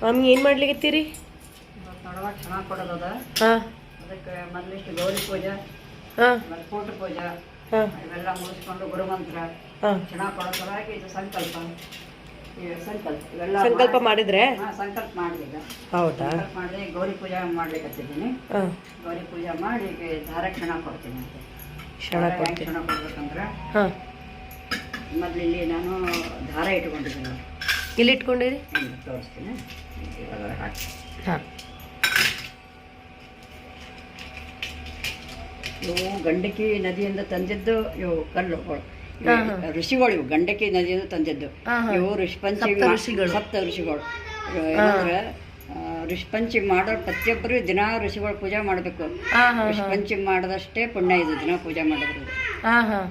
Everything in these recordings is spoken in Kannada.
ಮಾಮಿ ಏನು ನಡವ ಚೆನ್ನಾಗಿ ಕೊಡೋದದ. ಹಾಂ. ಅದಕ್ಕೆ ಮೊದಲಿಷ್ಟು ಗೌರಿ ಪೂಜೆ ಹಾಂ. ಆಮೇಲೆ ಕೂಟ ಪೂಜೆ ಇವೆಲ್ಲ ಮುಗಿಸ್ಕೊಂಡು ಗುರುಮಂತ್ರ ಚೆನ್ನಾಗಿ ಕೊಡೋ ಸಲುವಾಗಿ ಇದು ಸಂಕಲ್ಪ. ಸಂಕಲ್ಪ ಇವೆಲ್ಲ ಸಂಕಲ್ಪ ಮಾಡಿದ್ರೆ? ಹಾಂ ಸಂಕಲ್ಪ ಮಾಡಿದೆ ಈಗ ಹೌದಾ ಮಾಡಿದೆ ಗೌರಿ ಪೂಜೆ ಹಾಂ. ಗೌರಿ ಪೂಜೆ ಮಾಡಿ ಧಾರ ದಾರ ಕ್ಷಣ ಕೊಡ್ತೀನಿ ಅಂತ. ಕ್ಷಣ ದಾರ ಕ್ಷಣ ಕೊಡ್ಬೇಕಂದ್ರೆ? ಹಾಂ. ಮೊದಲು ಇಲ್ಲಿ ನಾನು ಧಾರ ಇಟ್ಕೊಂಡಿದ್ದೀನಿ. ಇಲ್ಲಿ ಇಟ್ಕೊಂಡಿರಿ ತೋರಿಸ್ತೀನಿ ಇವಾಗ ಹಾಕಿ ಹಾಂ. ಇವು ಗಂಡಕಿ ನದಿಯಿಂದ ತಂದಿದ್ದು ಇವು ಕಲ್ಲುಗಳು ಇವು ಋಷಿಗಳು ಇವು ಗಂಡಕಿ ನದಿಯಿಂದ ತಂದಿದ್ದು. ಇವು ಋಷಿಪಂಚಮಿ ಸಪ್ತ ಋಷಿಗಳು. ಏನಂದ್ರೆ ಋಷಿಪಂಚಮಿ ಮಾಡೋ ಪ್ರತಿಯೊಬ್ಬರು ದಿನ ಋಷಿಗಳು ಪೂಜೆ ಮಾಡಬೇಕು. ಋಷಿಪಂಚಮಿ ಮಾಡದಷ್ಟೇ ಪುಣ್ಯ ಇದು ದಿನ ಪೂಜೆ ಮಾಡೋದ್ರದ್ದು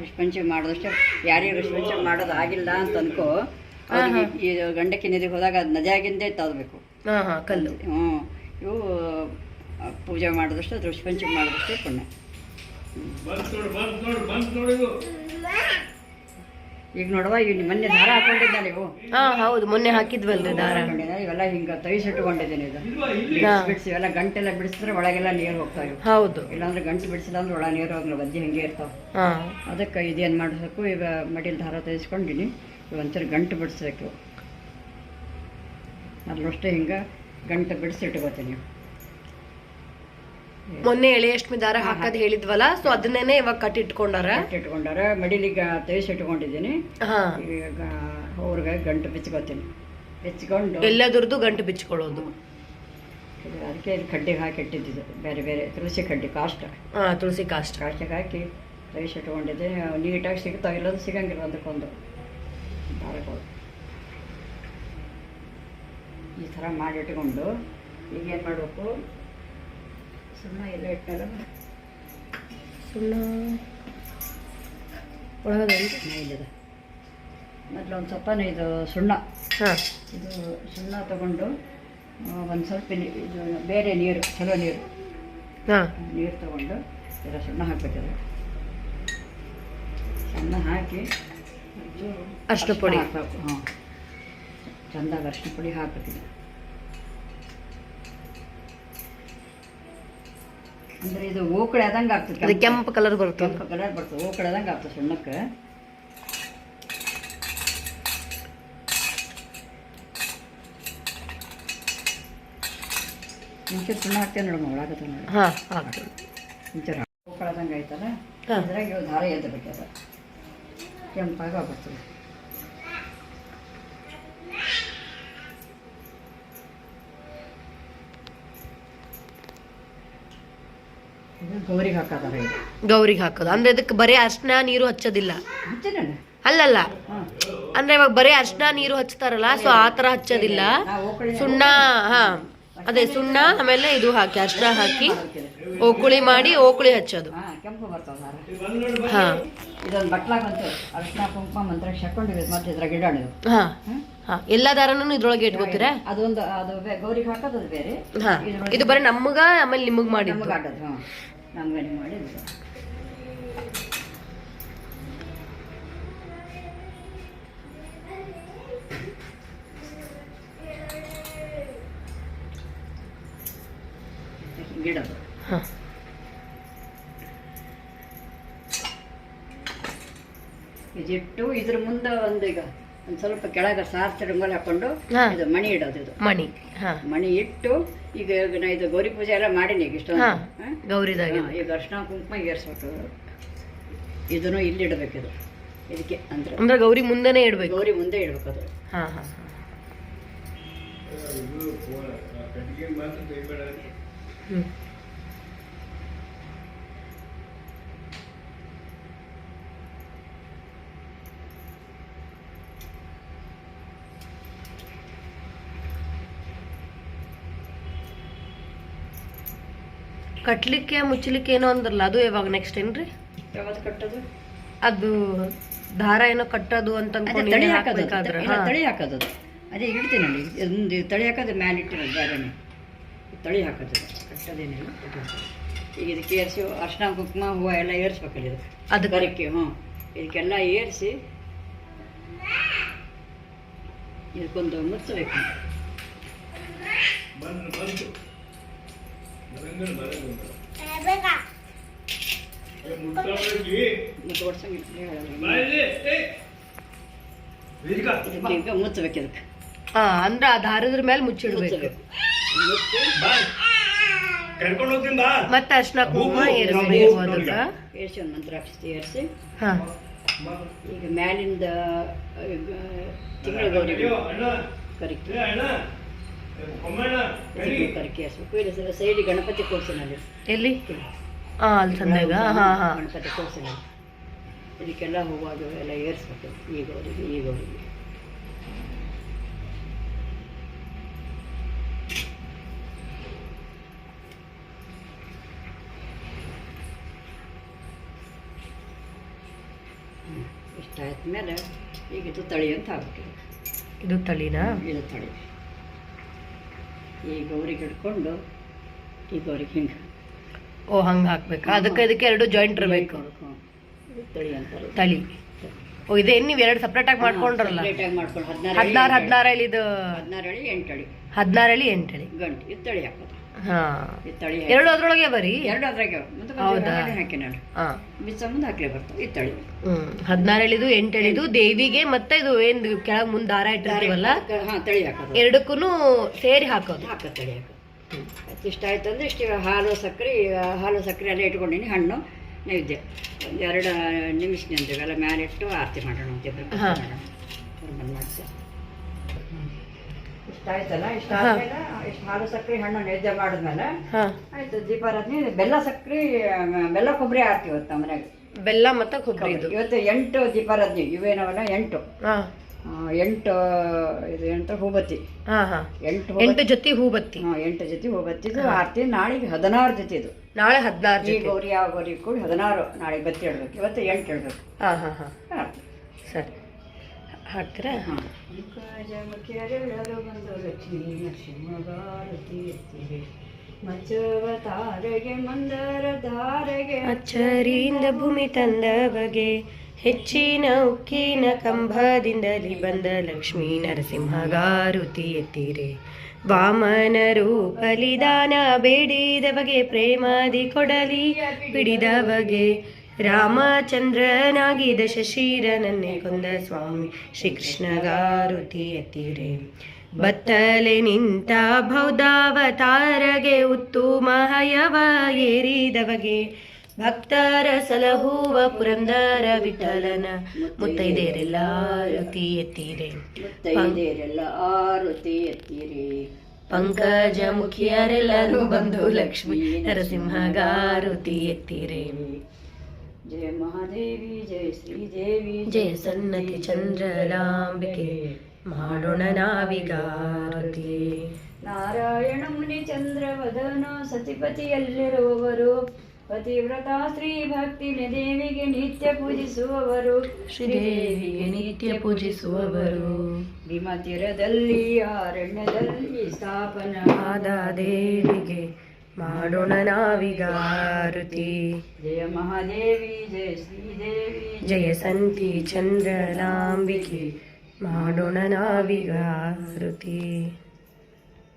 ಋಷಿಪಂಚಮಿ ಮಾಡಿದಷ್ಟೇ. ಯಾರಿಗೆ ಋಷಿಪಂಚಮಿ ಮಾಡೋದಾಗಿಲ್ಲ ಅಂತ ಅನ್ಕೋ ಅವ್ರಿಗೆ ಈ ಗಂಡಕಿ ನದಿಗೆ ಹೋದಾಗ ಅದು ನದಿಯಾಗಿಂದೇ ಹಾಂ ಕಲ್ಲು. ಹ್ಞೂ ಇವು ಪೂಜೆ ಮಾಡಿದಷ್ಟು ದೃಷ್ಟಿ ಋಷಿಪಂಚಮಿ ಮಾಡಿದಷ್ಟೇ ಪುಣ್ಯ. ಈಗ ನೋಡುವ ಇಲ್ಲಿ ಮೊನ್ನೆ ದಾರ ಹಾಕೊಂಡಿದ್ದಾನೆ ಇವು ಹಾಂ ಹೌದು ಮೊನ್ನೆ ಹಾಕಿದ್ವಲ್ರಿ ದಾರ. ಇವೆಲ್ಲ ಹಿಂಗೆ ತೈಸಿಟ್ಟುಕೊಂಡಿದ್ದೀನಿ ಇದು. ಬಿಡಿಸಿ ಇವೆಲ್ಲ ಗಂಟೆಲ್ಲ ಬಿಡಿಸಿದ್ರೆ ಒಳಗೆಲ್ಲ ನೀರು ಹೋಗ್ತಾವೆ ಇವು. ಹೌದು. ಇಲ್ಲಾಂದ್ರೆ ಗಂಟು ಬಿಡಿಸಿಲ್ಲ ಅಂದ್ರೆ ಒಳ ನೀರು ಹೋಗಲ್ಲ ಬಜ್ಜಿ ಹಿಂಗೆ ಇರ್ತಾವೆ. ಹಾಂ. ಅದಕ್ಕೆ ಇದೇನು ಮಾಡಬೇಕು ಈಗ ಮಡಿಲ್ ದಾರ ತೆಗೆಸ್ಕೊಂಡಿನಿ. ಒಂಚೂರು ಗಂಟು ಬಿಡಿಸ್ಬೇಕು. ಅಲ್ಲಷ್ಟೇ ಹಿಂಗೆ ಗಂಟು ಬಿಡಿಸಿ ಇಟ್ಕೋತೀನಿ. ಮೊನ್ನೆ ಎಳೆಯಷ್ಟ್ಮಿ ದಾರ ಹಾಕೋದು ಹೇಳಿದ್ವಲ್ಲ ಸೊ ಅದನ್ನೇನೆ ಇವಾಗ ಕಟ್ ಇಟ್ಕೊಂಡಾರ? ಕಟ್ ಇಟ್ಕೊಂಡಾರ ಮಡಿಲಿಗೆ ತೇಸಿ ಇಟ್ಕೊಂಡಿದ್ದೀನಿ. ಹಾ. ಈಗ ಅವ್ರಿಗೆ ಗಂಟು ಬಿಚ್ಕೋತೀನಿ. ಬಿಚ್ಕೊಂಡು ಎಲ್ಲದರದ್ದು ಗಂಟು ಬಿಚ್ಕೊಳ್ಳೋದು. ಅದಕ್ಕೆ ಇಲ್ಲಿ ಕಡ್ಡಿಗೆ ಹಾಕಿ ಇಟ್ಟಿದ್ದು ಬೇರೆ ಬೇರೆ ತುಳಸಿ ಕಡ್ಡಿ ಕಾಸ್ಟ್ ಹಾ ತುಳಸಿ ಕಾಸ್ಟ್ ಕಾಸ್ಟಿಗೆ ಹಾಕಿ ತೆಗೆಸಿ ಇಟ್ಕೊಂಡಿದ್ದೀನಿ. ನೀಟಾಗಿ ಸಿಗ್ತಾವೆ ಇಲ್ಲೊಂದು ಸಿಗಂಗಿಲ್ಲ ಅದಕ್ಕೊಂದು ದಾರಗಳು ಈ ಥರ ಮಾಡಿಟ್ಕೊಂಡು ಈಗ ಏನು ಮಾಡಬೇಕು? ಸುಣ್ಣ ಎಲ್ಲ ಇಟ್ಟಾರ ಸುಣ್ಣ ಒಳಗದ ಇಲ್ಲಿದೆ. ಮೊದಲು ಒಂದು ಸ್ವಲ್ಪ ಇದು ಸುಣ್ಣ. ಹಾ. ಇದು ಸುಣ್ಣ ತಗೊಂಡು ಒಂದು ಸ್ವಲ್ಪ ಇದು ಬೇರೆ ನೀರು ಚಲೋ ನೀರು. ಹಾ. ನೀರು ತಗೊಂಡು ಇದರ ಸುಣ್ಣ ಹಾಕ್ಬೇಕಿದೆ ಸುಣ್ಣ ಹಾಕಿ ಅರ್ಶಿನ ಪುಡಿ. ಹಾಕಬೇಕು. ಹಾಂ ಚಂದಾಗ ಅರ್ಶಿನ ಪುಡಿ ಹಾಕಬೇಕಿದೆ ಅಂದರೆ ಇದು ಓಕಡೆ ಆದಂಗೆ ಆಗ್ತದೆ ಅದು ಕೆಂಪು. ಕಲರ್ ಬರುತ್ತೆ. ಕೆಂಪು ಕಲರ್ ಬರ್ತದೆ ಓಕಳೆ ಆದಂಗೆ ಆಗ್ತದೆ ಸುಣ್ಣಕ್ಕೆ. ಮುಂಚೆ ಸುಣ್ಣ ಹಾಕ್ತೇವೆ ನೋಡಮ್ಮ ಒಳಗತ್ತೆ ನೋಡಿ. ಹಾ ಮುಂಚೆ ಓಕಡೆ ಆದಂಗೆ ಆಯ್ತಲ್ಲ? ಹಾ. ಅದ್ರಾಗ ದಾರ ಎದ್ದು ಬೇಕದ ಕೆಂಪಾಗ ಬರ್ತದೆ ಇದು ಗೌರಿಗೆ ಹಾಕೋದಾರ ಇದು ಗೌರಿಗೆ ಹಾಕೋದು ಅಂದ್ರೆ ಇದಕ್ಕೆ ಬರೀ ಅರ್ಶನ ನೀರು ಹಚ್ಚೋದಿಲ್ಲ. ಅಲ್ಲಲ್ಲ. ಅಂದ್ರೆ ಇವಾಗ ಬರೀ ಅರ್ಶನ ನೀರು ಹಚ್ತಾರಲ್ಲ ಸೊ ಆ ತರ ಹಚ್ಚೋದಿಲ್ಲ. ಸುಣ್ಣ ಹಾ. ಅದೇ ಸುಣ್ಣ ಆಮೇಲೆ ಇದು ಹಾಕಿ ಅರ್ಶನ ಹಾಕಿ ಓಕುಳಿ ಮಾಡಿ ಓಕುಳಿ ಹಚ್ಚೋದು. ಹಾಂ. ಇದೊಂದು ಬಟ್ಲಾಗ ಬಂತು. ಅರಿಶಿನ ಕುಂಕುಮ ಮಂತ್ರ ಹಾಕೊಂಡಿವಿ ಮತ್ತೆ ಇದ್ರಾಗ ಇಡೋಣ ಹಾಂ ಹಾಂ. ಎಲ್ಲ ದಾರನು ಇದ್ರೊಳಗೆ ಇಟ್ಕೋತೀರಾ? ಅದೊಂದು ಅದು ಗೌರಿಗೆ ಹಾಕೋದು ಅದು ಬೇರೆ. ಹಾಂ. ಇದು ಬರೀ ನಮಗ ಆಮೇಲೆ ನಿಮಗ್ ಮಾಡಿ ನಮ್ಗೆ ಆಡೋದು ಹಾಂ ನಮ್ಗೆ ನೀವು ಮಾಡಿ ಗಿಡ ಹಾ. ಇದಿಟ್ಟು ಇದ್ರ ಮುಂದೆ ಒಂದು ಈಗ ಒಂದು ಸ್ವಲ್ಪ ಕೆಳಗೆ ಸಾರ್ಸಿ ರಂಗೋಲಿ ಹಾಕೊಂಡು ಹಾ. ಇದು ಮಣಿ ಇಡೋದು ಇದು. ಮಣಿ ಹಾ. ಮಣಿ ಇಟ್ಟು ಈಗ ನಾ ಇದು ಗೌರಿ ಪೂಜೆ ಎಲ್ಲ ಮಾಡೀನಿ ಈಗ ಇಷ್ಟೊಂದು. ಹಾ ಹಾ? ಗೌರಿದಾಗೆ ಹಾ, ಈಗ ಅರ್ಶಿನ ಕುಂಕುಮ ಏರ್ಸ್ಬೇಕು ಇದನ್ನು ಇಲ್ಲಿ ಇಡಬೇಕು ಇದು. ಇದಕ್ಕೆ ಅಂದ್ರೆ ಅಂದ್ರೆ ಗೌರಿ ಮುಂದೆನೆ ಇಡ್ಬೇಕು. ಗೌರಿ ಮುಂದೆ ಇಡ್ಬೇಕು ಅದು. ಹಾ ಹಾ. ಹಾ. ಹ್ಮ್. ಕಟ್ಲಿಕ್ಕೆ ಮುಚ್ಚಲಿಕ್ಕೆ ಏನೋ ಅಂದ್ರಲ್ಲ ಅದು ಯಾವಾಗ ನೆಕ್ಸ್ಟ್ ಏನ್ರಿ ಯಾವ್ದು ಕಟ್ಟೋದು ಅದು ದಾರ ಏನೋ ಕಟ್ಟೋದು ಅಂತ ಅನ್ಕೊಂಡು ತಳಿ ಹಾಕೋದು ಅದು. ಹಾಕ್ಬೇಕಾದ್ರೆ ಇಲ್ಲ, ಹಾ. ತಳಿ ಹಾಕೋದು ಅದು. ಅದೇ ಇಡ್ತೀನಲ್ಲಿ ಒಂದು ತಳಿ ಹಾಕೋದು ಮ್ಯಾಲೆ ಇಟ್ಟಿರೋದು ಬೇರೆನೇ ತಳಿ ಹಾಕೋದು ಅದು. ಕಟ್ಟೋದೇನಿಲ್ಲ ಇದು. ಈಗ ಇದಕ್ಕೆ ಏರಿಸಿ ಅರ್ಶಿನ ಕುಂಕುಮ ಹೂವು ಎಲ್ಲ ಏರಿಸ್ಬೇಕಲ್ಲ ಇದು ಅದು ಬರಕ್ಕೆ ಹ್ಞೂ ಇದಕ್ಕೆಲ್ಲ ಏರಿಸಿ ಇದಕ್ಕೊಂದು ಮುಚ್ಚಬೇಕು ಮುಚ್ಚಬೇಕು ಹಾ ಅಂದ್ರೆ ಆ ದಾರದ ಮೇಲೆ ಮುಚ್ಚಿಡ್ಬೇಕು. ಮತ್ತೆ ಅರ್ಶಿನ ಕುಂಕುಮ ಏರಿಸ್ಬೇಕು ಅದಕ್ಕ ಏರ್ಸಿ ಒಂದು ಮಂತ್ರ ಏರಿಸಿ. ಹಾ. ಈಗ ಮ್ಯಾಲಿಂದ ತಿಂಗಳ ಗೌರಿ ಕರಿಕೆ ಸೈಡಿಗೆ ಗಣಪತಿ ಕೂರ್ಸಿನಲ್ಲಿ. ಎಲ್ಲಿ? ಆ ಅಲ್ಲಿ ಸಂದಾಗ ಹಾ ಹಾ. ಗಣಪತಿ ಕೂರ್ಸಿನಲ್ಲಿ. ಇದಕ್ಕೆಲ್ಲ ಹೂವಾದು ಎಲ್ಲ ಏರಿಸ್ಬೇಕು. ಈಗ ಅವರಿಗೆ ಈಗ ಅವರಿಗೆ. ಹ್ಮ್. ಇಷ್ಟಾಯ್ತ ಮೇಲೆ ಈಗ ಇದು ತಳಿ ಅಂತ ಹಾಕ್ಬೇಕು ಇದು ತಳಿನಾ? ಇದು ತಳಿ. ಈ ಗೌರಿಗೆ ಹಿಡ್ಕೊಂಡು ಈ ಗೌರಿಗೆ ಹಿಂಗೆ ಓ ಹಂಗೆ ಹಾಕ್ಬೇಕು. ಅದಕ್ಕೆ ಇದಕ್ಕೆ ಎರಡು ಜಾಯಿಂಟ್ ಇರಬೇಕು. ತಳಿ ಅಂತಾರೆ ತಳಿ. ಓ ಇದೇನು ನೀವು ಎರಡು ಸಪ್ರೇಟ್ ಆಗಿ ಮಾಡ್ಕೊಂಡ್ರಲ್ಲ? ಸಪ್ರೇಟ್ ಆಗಿ ಮಾಡ್ಕೊಂಡು ಹದಿನಾರು ಹದಿನಾರು ಹದಿನಾರು ಇದು ಹದಿನಾರು ಅಳಿ ಎಂಟು ಅಳಿ ಹದಿನಾರು ಅಳಿ ಎಂಟು ಅಳಿ ಗಂಟು. ಇದು ತಳಿ ಹಾಕೋದು. ಹಾ. ಇದು ಎರಡು ಅದ್ರೊಳಗೆ ಬರೀ? ಎರಡು ಅದ್ರಾಗೆ? ಹಾಕಿ ನಾನು. ಹಾ. ಬಿಚ್ಚ ಮುಂದೆ ಹಾಕ್ಲೇ ಬರ್ತಾವೆ ಇದು ತಳಿ. ಹ್ಮ್. ಹದಿನಾರು ಎಳಿದು ಎಂಟು ಎಳಿದು ದೇವಿಗೆ ಮತ್ತೆ ಇದು ಏನ್ ಕೆಳಗ್ ಮುಂದೆ ದಾರ ಇಟ್ಟಿರ್ತೀವಲ್ಲ? ಹಾಂ ತಳಿ ಹಾಕೋದು. ಎರಡಕ್ಕೂ ಸೇರಿ ಹಾಕೋದು. ಹಾಕೋದು ತಳಿ ಹಾಕೋದು. ಇಷ್ಟ ಆಯ್ತು ಅಂದ್ರೆ ಇಷ್ಟು ಹಾಲು ಸಕ್ಕರೆ ಹಾಲು ಸಕ್ಕರೆ ಎಲ್ಲ ಇಟ್ಕೊಂಡಿನಿ ಹಣ್ಣು ನೈವೇದ್ಯ. ಎರಡು ನಿಮಿಷ ಎಲ್ಲ ಮ್ಯಾಲೆ ಇಟ್ಟು ಆರತಿ ಮಾಡೋಣ ಅಂತ. ಮಾಡೋಣ ಇಷ್ಟ ಆಯ್ತಲ್ಲ ಇಷ್ಟ. ಆದ್ಮೇಲೆ ಇಷ್ಟು ಹಾಲು ಸಕ್ಕರೆ ಹಣ್ಣು ನೈವೇದ್ಯ ಮಾಡಿದ್ಮೇಲೆ ಆಯ್ತು ದೀಪಾರಾಧನೆ ಬೆಲ್ಲ ಸಕ್ಕರೆ ಬೆಲ್ಲ ಕೊಬ್ಬರಿ ಆರ್ತಿ ಇವತ್ತು ನಮ್ಮ ಮನ್ಯಾಗ ಬೆಲ್ಲ ಮತ್ತೆ ಕೊಬ್ಬರಿ ಇವತ್ತು ಎಂಟು ದೀಪಾರಾಧನೆ ಇವೇನವಲ್ಲ ಎಂಟು. ಎಂಟು ಇದು ಎಂಟು ಹೂಬತ್ತಿ. ಹಾ ಹಾ. ಎಂಟು ಎಂಟು ಜೊತೆ ಹೂಬತ್ತಿ. ಎಂಟು ಜೊತೆ ಹೂಬತ್ತಿದು ಆರ್ತಿ ನಾಳೆಗೆ ಹದಿನಾರು ಜೊತೆ ಇದು. ನಾಳೆ ಹದಿನಾರು ಈ ಜೊತೆ. ಗೌರಿ ಯಾವ ಗೌರಿ ಕೂಡಿ ಹದಿನಾರು ನಾಳೆಗೆ ಬತ್ತಿ ಹೇಳ್ಬೇಕು. ಇವತ್ತು ಎಂಟು ಹೇಳ್ಬೇಕು. ಹಾ ಹಾ. ಹಾ. ಸರಿ. ಹಾಕ್ತೀರಾ ಅಚ್ಚರಿಯಿಂದ ಭೂಮಿ ತಂದ ಬಗೆ ಹೆಚ್ಚಿನ ಉಕ್ಕಿನ ಕಂಬದಿಂದಲಿ ಬಂದ ಲಕ್ಷ್ಮೀ ನರಸಿಂಹಗಾರುತಿ ಎತ್ತಿರೆ. ವಾಮನರು ಬಲಿದಾನ ಬೇಡಿದ ಬಗೆ ಪ್ರೇಮಾದಿ ಕೊಡಲಿ ಬಿಡಿದ ಬಗೆ ರಾಮಚಂದ್ರನಾಗಿ ದಶಶೀರನನ್ನೇ ಕೊಂದ ಸ್ವಾಮಿ ಶ್ರೀಕೃಷ್ಣಗಾರುತಿ ಎತ್ತಿರೆ. ಬತ್ತಲೆ ನಿಂತ ಬೌದ್ಧಾವತಾರಗೆ ಉತ್ತು ಮಹಯವ ಏರಿದವಗೆ. ಭಕ್ತರ ಸಲಹುವ ಪುರಂದರ ವಿಠಲನ ಮುತ್ತೈದೇರೆಲ್ಲ ಆರುತಿ ಎತ್ತಿರೆ. ಮುತ್ತೈದೆಯರೆಲ್ಲ ಆರುತಿ ಎತ್ತಿರಿ. ಪಂಕಜ ಮುಖಿಯರೆಲ್ಲರೂ ಬಂದು ಲಕ್ಷ್ಮೀ ನರಸಿಂಹಗಾರುತಿ ಎತ್ತಿರೆ. ಜಯ ಮಹಾದೇವಿ ಜಯ ಶ್ರೀದೇವಿ ಜಯ ಸನ್ನತಿ ಚಂದ್ರಲಾಂಬಿಕೆ ಮಾಡೋಣ ನಾವಿಗಾರತಿ. ನಾರಾಯಣ ಮುನಿ ಚಂದ್ರವದನ ಸತಿಪತಿಯಲ್ಲಿರುವವರು. ಪತಿವ್ರತ ಶ್ರೀ ಭಕ್ತಿ ದೇವಿಗೆ ನಿತ್ಯ ಪೂಜಿಸುವವರು. ಶ್ರೀದೇವಿಗೆ ನಿತ್ಯ ಪೂಜಿಸುವವರು. ಭೀಮತಿರದಲ್ಲಿ ಅರಣ್ಯದಲ್ಲಿ ಸ್ಥಾಪನ. ಆದ ದೇವಿಗೆ मारुणनाविगारुति। जय महादेवी जय श्रीदेवी जय सन्ति चन्द्रलाम्बिके मारुणनाविगारुति।